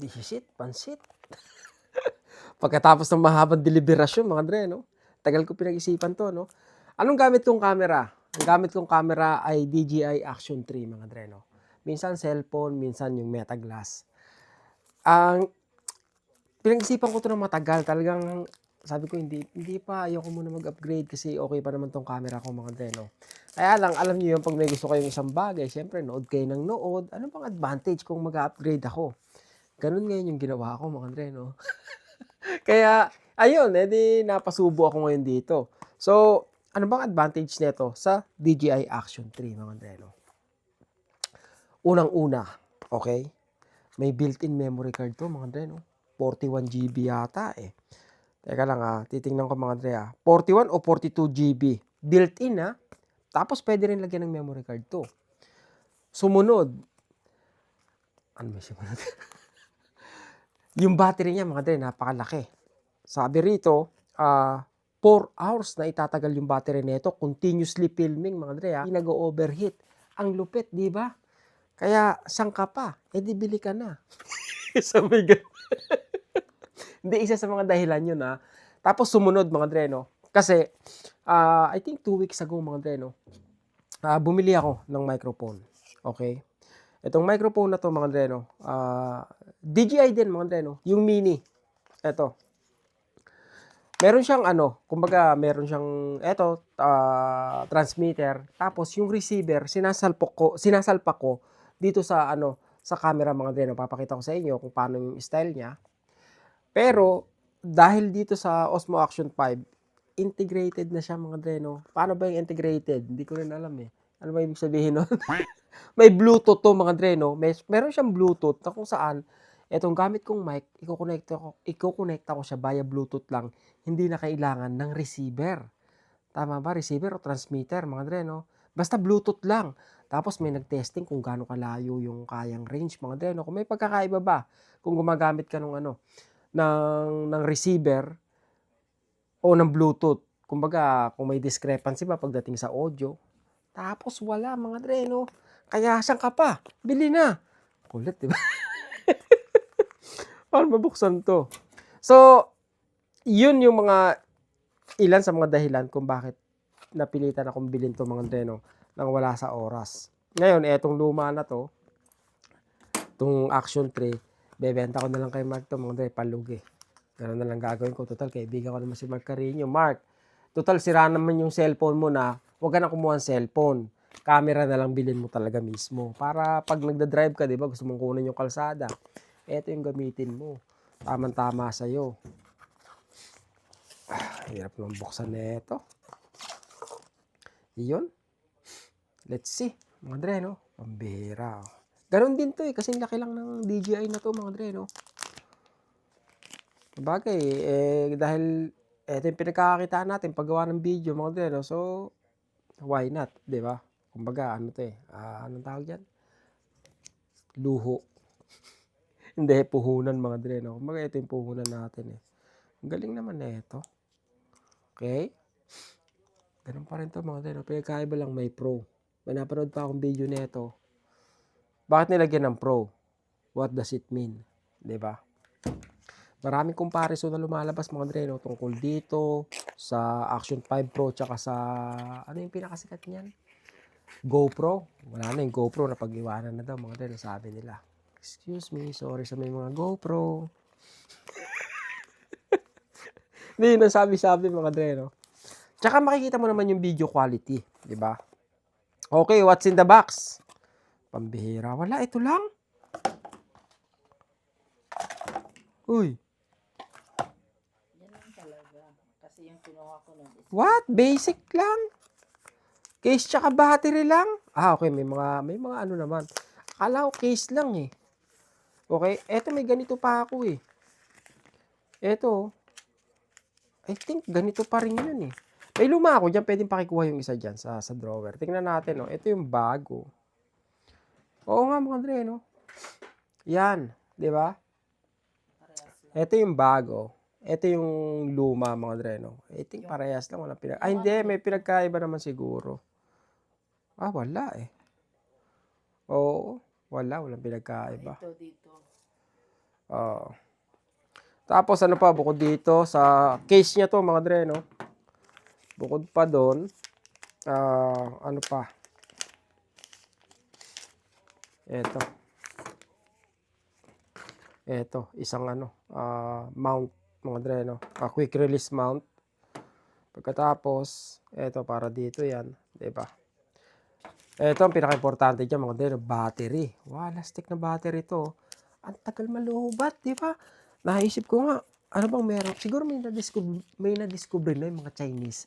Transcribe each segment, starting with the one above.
Disit, pansit. Pagkatapos ng mahabang deliberasyon, mga Dre, no? Tagal ko pinag-isipan to, no? Anong gamit kong camera? Ang gamit kong camera ay DJI Action 3, mga Dre, no? Minsan cellphone, minsan yung Meta Glass. Ang pinag-isipan ko to ng matagal. Talagang sabi ko hindi hindi pa ayoko muna mag-upgrade kasi okay pa naman tong camera ko mga Dre, no? Kaya lang, alam niyo yun, pag may gusto kayong isang bagay, syempre, nood kayo ng nood. Ano bang advantage kung mag-upgrade ako? Ganun ngayon yung ginawa ko, mga Andre, no? Kaya, ayun, edi napasubo ako ngayon dito. So, ano bang advantage nito sa DJI Action 3, mga Andre, no? Unang-una, okay? May built-in memory card to, mga Andre, no? 41 GB yata, eh. Teka lang, ah. Titingnan ko, mga Andre, ah. 41 o 42 GB? Built-in, ah. Tapos, pwede rin lagyan ng memory card to. Sumunod, ano ba sumunod? yung battery niya, mga Dre, napakalaki. Sabi rito, ah 4 hours na itatagal yung battery nito. Continuously filming, mga Dre, ha? Nag-overheat. Ang lupit, di ba? Kaya, saan ka pa? Eh, di bili ka na. sa may gan- Hindi, isa sa mga dahilan yun, ha? Tapos, sumunod, mga Dre, no? Kasi, ah, I think two weeks ago, mga Dre, no? Ah, bumili ako ng microphone. Okay? Itong microphone na to, mga Dre, no? Ah, DJI din, mga Dre, no? Yung mini. Ito. Meron siyang ano, kumbaga meron siyang eto ah, transmitter tapos yung receiver sinasalpok ko sinasalpak ko dito sa ano sa camera mga Dre no papakita ko sa inyo kung paano yung style niya. Pero dahil dito sa Osmo Action 5 integrated na siya mga Dre no. Paano ba yung integrated? Hindi ko rin alam eh. Ano ba ibig sabihin nun? May Bluetooth to mga Dre no. May, meron siyang Bluetooth na kung saan etong gamit kong mic, iko-connect ko, iko-connect ko siya via Bluetooth lang. Hindi na kailangan ng receiver. Tama ba? Receiver o transmitter, mga Dre, no? Basta Bluetooth lang. Tapos may nag-testing kung gaano kalayo yung kayang range, mga Dre, no? Kung may pagkakaiba ba, kung gumagamit ka ng ano, ng, ng receiver o ng Bluetooth. Kumbaga, kung may discrepancy ba pagdating sa audio. Tapos wala, mga Dre, no? Kaya saan ka pa? Bili na. Kulit, di ba? Paano mabuksan to? So, yun yung mga ilan sa mga dahilan kung bakit napilitan akong bilhin to mga dreno nang wala sa oras. Ngayon, etong luma na to, itong Action 3, bebenta ko na lang kay Mark to mga dre, palugi. Ganun na lang gagawin ko. Total, kaibigan ko naman si Mark Carino. Mark, total, sira naman yung cellphone mo na, huwag ka na kumuha ng cellphone. Camera na lang bilhin mo talaga mismo. Para pag nagda-drive ka, di ba, gusto mong kunin yung kalsada. Ito yung gamitin mo. Tamang-tama sa'yo. Ah, hirap nang buksan na ito. Iyon. Let's see. Mga dre, no? Pambira. oh. Ganon din to eh. Kasi laki lang ng DJI na to, mga dre, no? Bagay, eh, dahil ito yung pinagkakakitaan natin paggawa ng video, mga dre, no? So, why not? Di ba? Kumbaga, ano to eh. Ah, anong tawag yan? Luho. Hindi, puhunan mga dre, no? Kumbaga, ito yung puhunan natin eh. Ang galing naman na ito. Okay? Ganun pa rin to mga dre, no? Pinagkaiba lang may pro. May napanood pa akong video nito. Bakit nilagyan ng pro? What does it mean? ba? Maraming comparison na lumalabas mga dre, no? Tungkol dito, sa Action 5 Pro, tsaka sa, ano yung pinakasikat niyan? GoPro. Wala na yung GoPro na pag-iwanan na daw mga dre, sabi nila. Excuse me, sorry sa may mga GoPro. Hindi, nasabi-sabi mga dre, no? Tsaka makikita mo naman yung video quality, di ba? Okay, what's in the box? Pambihira. Wala, ito lang. Uy, what? Basic lang. Case tsaka battery lang. Ah, okay, may mga may mga ano naman. Akala ko case lang eh. Okay, eto may ganito pa ako eh. Eto. I think ganito pa rin yun eh. May luma ako dyan, pwedeng pakikuha yung isa dyan sa, sa drawer. Tingnan natin, no. Ito yung bago. Oo nga, mga Dre, no. Yan, di ba? Ito yung bago. Ito yung luma, mga Dre, no. I think parehas lang. Walang pinag... Ay, hindi. May pinagkaiba naman siguro. Ah, wala eh. Oo. Wala. Walang pinagkaiba. Ito dito. Oo. Tapos ano pa, bukod dito, sa case niya to mga dre, no? Bukod pa doon, ah, ano pa? Eto. Eto, isang ano, ah, mount, mga dre, no? Ah, quick release mount. Pagkatapos, eto para dito yan, 'di ba? Eto ang pinaka-importante diyan, mga no? battery. Wow, lastik na battery to. Ang tagal malubat, 'di ba? Naisip ko nga, ano bang meron? Siguro may na-discover, may na-discover na yung mga Chinese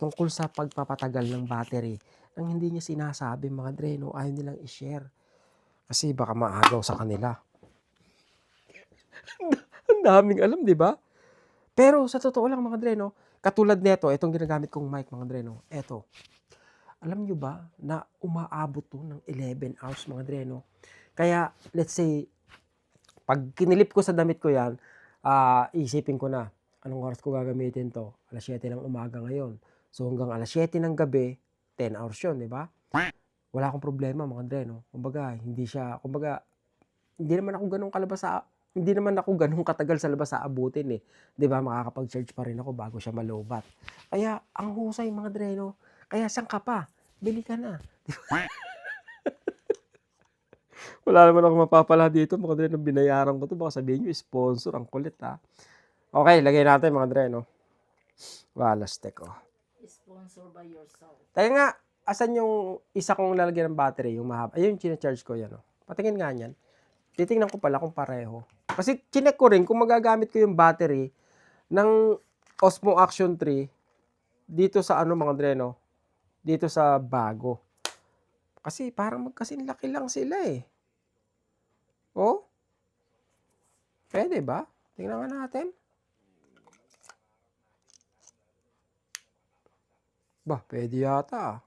tungkol sa pagpapatagal ng battery. Ang hindi niya sinasabi, mga dre, no? ayaw nilang i-share. Kasi baka maagaw sa kanila. Ang daming alam, di ba? Pero sa totoo lang mga dre, no, katulad nito, itong ginagamit kong mic mga dre, no, eto. Alam nyo ba na umaabot to ng 11 hours mga dre, no? Kaya, let's say, pag kinilip ko sa damit ko yan, ah, isipin ko na, anong oras ko gagamitin to? Alas 7 ng umaga ngayon. So hanggang alas 7 ng gabi, 10 hours yun, di ba? Wala akong problema mga dre, no? Kumbaga, hindi siya, kumbaga, hindi naman ako ganun kalabas sa, hindi naman ako ganun katagal sa labas sa abutin eh. 'Di ba Makakapag-charge pa rin ako bago siya malobat. Kaya, ang husay mga dre, no? Kaya saan ka pa? Bili ka na. Wala naman ako mapapala dito mga dre nung binayaran ko to. Baka sabihin nyo, sponsor. Ang kulit ha. Okay, lagay natin mga dre, no? Walastek, oh. Sponsor by yourself. Kaya nga, asan yung isa kong lalagyan ng battery, yung mahaba. Ayun, charge ko yan. Oh. Patingin nga yan. Titingnan ko pala kung pareho. Kasi chinek ko rin kung magagamit ko yung battery ng Osmo Action 3 dito sa ano mga dreno, dito sa bago. Kasi parang magkasing laki lang sila eh. Oh? Pwede ba? Tingnan nga natin. Ba, pwede yata ah.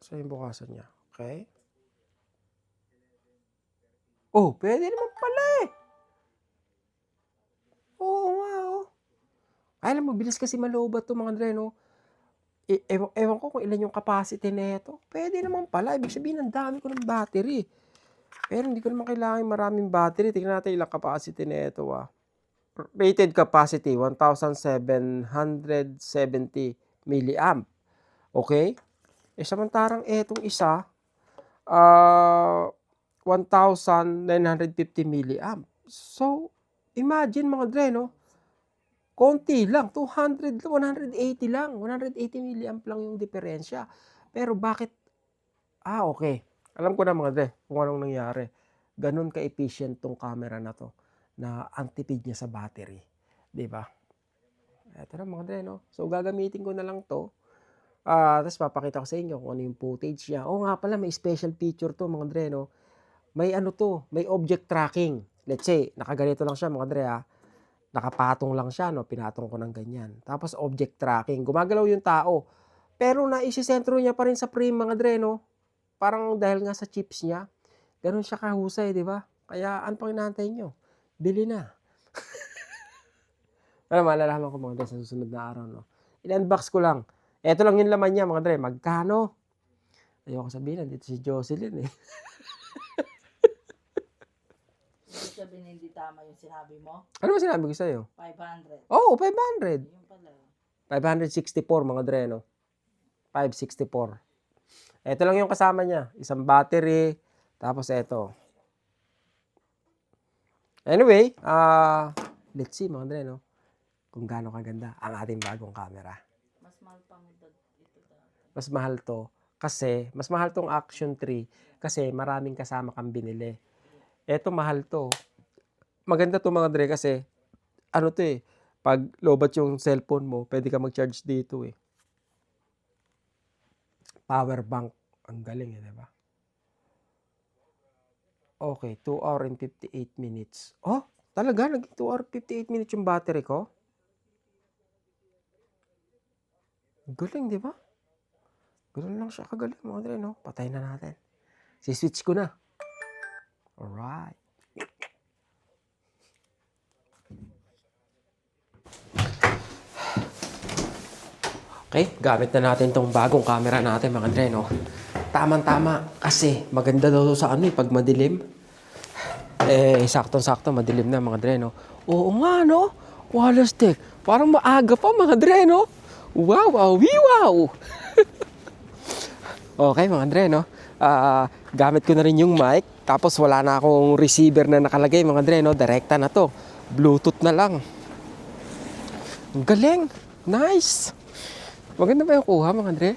Saan yung bukasan niya? Okay. Oh, pwede naman pala eh. Oo nga oh. Alam mo, bilis kasi malobat to mga Dre, no? E- ewan, ewan ko kung ilan yung capacity nito. Pwede naman pala. Ibig sabihin, ang dami ko ng battery. Pero hindi ko naman kailangan maraming battery. Tingnan natin ilang capacity nito ah. Rated capacity, 1,770 milliamp. Okay? Eh, samantarang etong isa, ah, 1,950 milliamp. So, imagine mga dre, no? Konti lang, 200, 180 lang, 180 milliamp lang yung diferensya. Pero bakit, ah, okay. Alam ko na mga dre, kung anong nangyari. Ganun ka-efficient tong camera na to, na ang tipid niya sa battery. ba? Eto na mga dre, no? So, gagamitin ko na lang to. Ah, tapos papakita ko sa inyo kung ano yung footage niya. Oo nga pala, may special feature to mga dre, no? May ano to, may object tracking. Let's say, nakaganito lang siya mga dre, ha? Nakapatong lang siya, no? Pinatong ko ng ganyan. Tapos object tracking. Gumagalaw yung tao. Pero naisisentro niya pa rin sa frame mga dre, no? Parang dahil nga sa chips niya, ganun siya kahusay, di ba? Kaya ano pang inaantay nyo? Bili na. Pero malalaman ko mga dre sa susunod na araw, no? In-unbox ko lang. Ito lang yung laman niya, mga dre. Magkano? Ayoko sabihin, nandito si Jocelyn eh. Ibig sabihin hindi tama yung sinabi mo? Ano ba sinabi ko sa'yo? 500. Oo, oh, 500. Yun pala. 564 mga dre, no? 564. Ito lang yung kasama niya. Isang battery. Tapos ito. Anyway, ah let's see mga dre, no? Kung gaano kaganda ang ating bagong camera. Mas mahal pang ito, ito dati. Mas mahal to kasi, mas mahal tong Action 3 kasi maraming kasama kang binili. Eto mahal to. Maganda to mga dre kasi, ano to eh, pag lobat yung cellphone mo, pwede ka mag-charge dito eh. Power bank. Ang galing eh, di ba? Okay, 2 hour and 58 minutes. Oh, talaga? Naging 2 hour 58 minutes yung battery ko? Galing, di ba? Ganun lang siya kagaling mga dre, no? Patay na natin. Si-switch ko na. Alright. Okay, gamit na natin tong bagong camera natin mga dre, no? Tamang-tama kasi maganda daw sa ano eh, pag madilim. Eh, saktong-sakto, madilim na mga dre, no? Oo nga, no? Wallace Tech. Parang maaga pa mga dre, no? Wow, wow, wow! okay, mga dre, no? Ah, gamit ko na rin yung mic. Tapos wala na akong receiver na nakalagay, mga dre, no? Direkta na to. Bluetooth na lang. Ang galing. Nice. Maganda ba yung kuha, mga dre?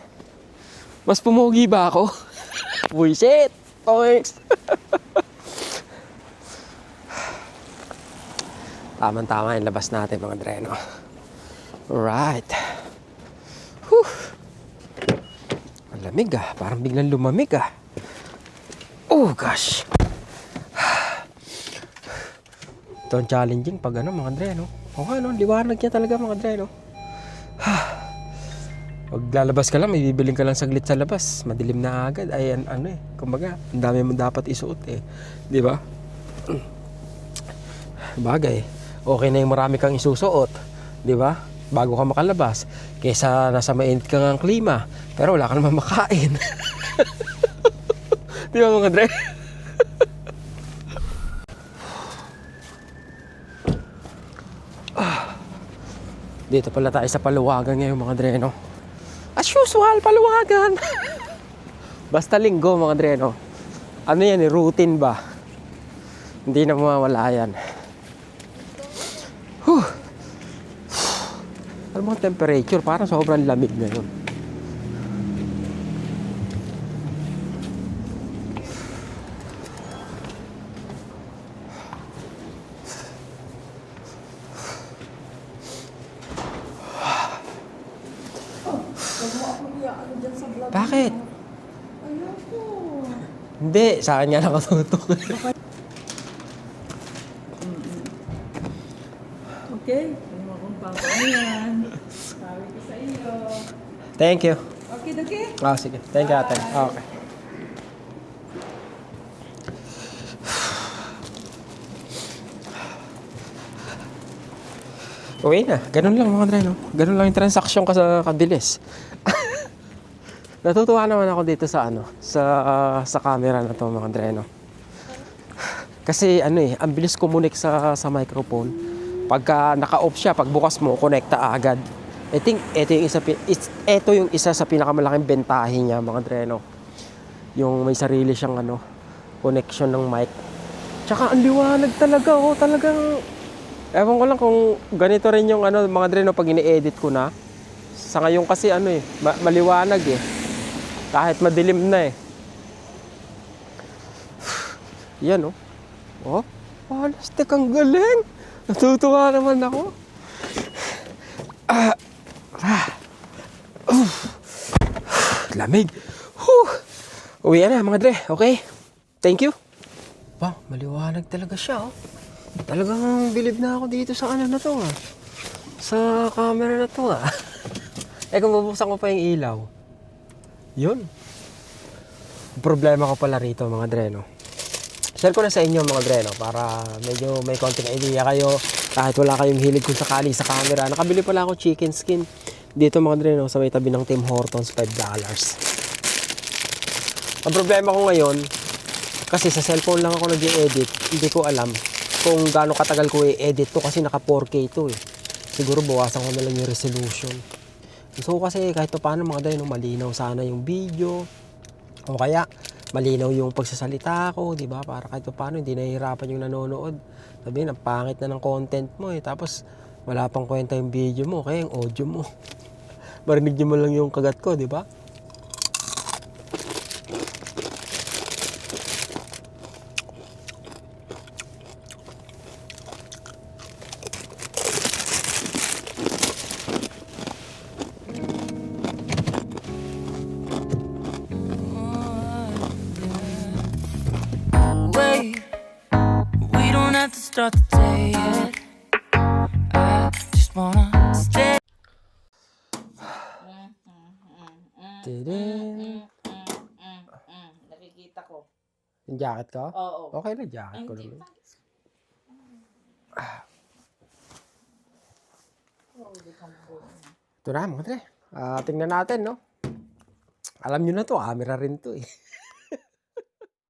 Mas pumugi ba ako? Bullshit! Thanks! Tama-tama yung labas natin mga dreno. Alright. Whew. Ang lamig ah. Parang biglang lumamig ah. Oh gosh. Ito ang challenging pag ano mga dreno. Okay no, liwanag niya talaga mga dreno. Pag lalabas ka lang, may bibiling ka lang saglit sa labas. Madilim na agad. Ay, an- ano eh. Kumbaga, ang dami mo dapat isuot eh. Di ba? Bagay. Okay na yung marami kang isusuot. Di ba? Bago ka makalabas. Kesa nasa mainit ka ng klima. Pero wala ka naman makain. Di ba mga dre? Dito pala tayo sa paluwagan ngayon mga dre, no? As usual, paluwagan. Basta linggo mga dre, no? Ano yan, eh, routine ba? Hindi na mawawala yan. Whew. Ano mga temperature? Parang sobrang lamig ngayon. Bakit? Hindi, sa kanya nakatutok. Okay. Ano mo kung papayan. Sabi ko sa iyo. Thank you. Okay, okay. Ah, sige. Thank you, ate. Okay. Uwi na. Ganun lang mga dre, no? Ganun lang yung transaction ka sa kabilis. Natutuwa naman ako dito sa ano, sa ah, sa camera na to mga dre, no? Kasi ano eh, ang bilis kumunik sa sa microphone. Pagka naka-off siya, pag bukas mo, connecta agad. I think ito yung isa ito yung isa sa pinakamalaking bentahe niya mga dre, no? Yung may sarili siyang ano, connection ng mic. Tsaka ang liwanag talaga, oh, talagang Ewan ko lang kung ganito rin yung ano, mga dre, no, pag ini-edit ko na. Sa ngayon kasi ano eh, ma- maliwanag eh. Kahit madilim na eh. Yan oh. Oh, palastik ang galing. Natutuwa naman ako. Ah, lamig. Whew. Uwi na mga dre, okay? Thank you. Ba, maliwanag talaga siya oh. Talagang bilib na ako dito sa ano na to ah. Sa camera na to ah. eh kung bubuksan ko pa yung ilaw. Yun. Problema ko pala rito mga dreno. Share ko na sa inyo mga dreno para medyo may konting idea kayo kahit wala kayong hilig kung sakali sa camera. Nakabili pala ako chicken skin dito mga dreno sa may tabi ng Tim Hortons $5. Ang problema ko ngayon kasi sa cellphone lang ako nag-edit, hindi ko alam kung gaano katagal ko i-edit to kasi naka 4K to eh. Siguro bawasan ko na lang yung resolution. So kasi kahit pa paano mga dahil malinaw sana yung video o kaya malinaw yung pagsasalita ko, di ba? Para kahit pa paano hindi nahihirapan yung nanonood. Sabihin, ang pangit na ng content mo eh. Tapos wala pang kwenta yung video mo, kaya yung audio mo. Marinig niyo mo lang yung kagat ko, di ba? Start the day yet. I just wanna Mm. Nakikita ko. Yung jacket ko? Oo. Okay na jacket ko naman. Ito na mga tre. Ah, tingnan natin, no? Alam nyo na to, camera rin to eh.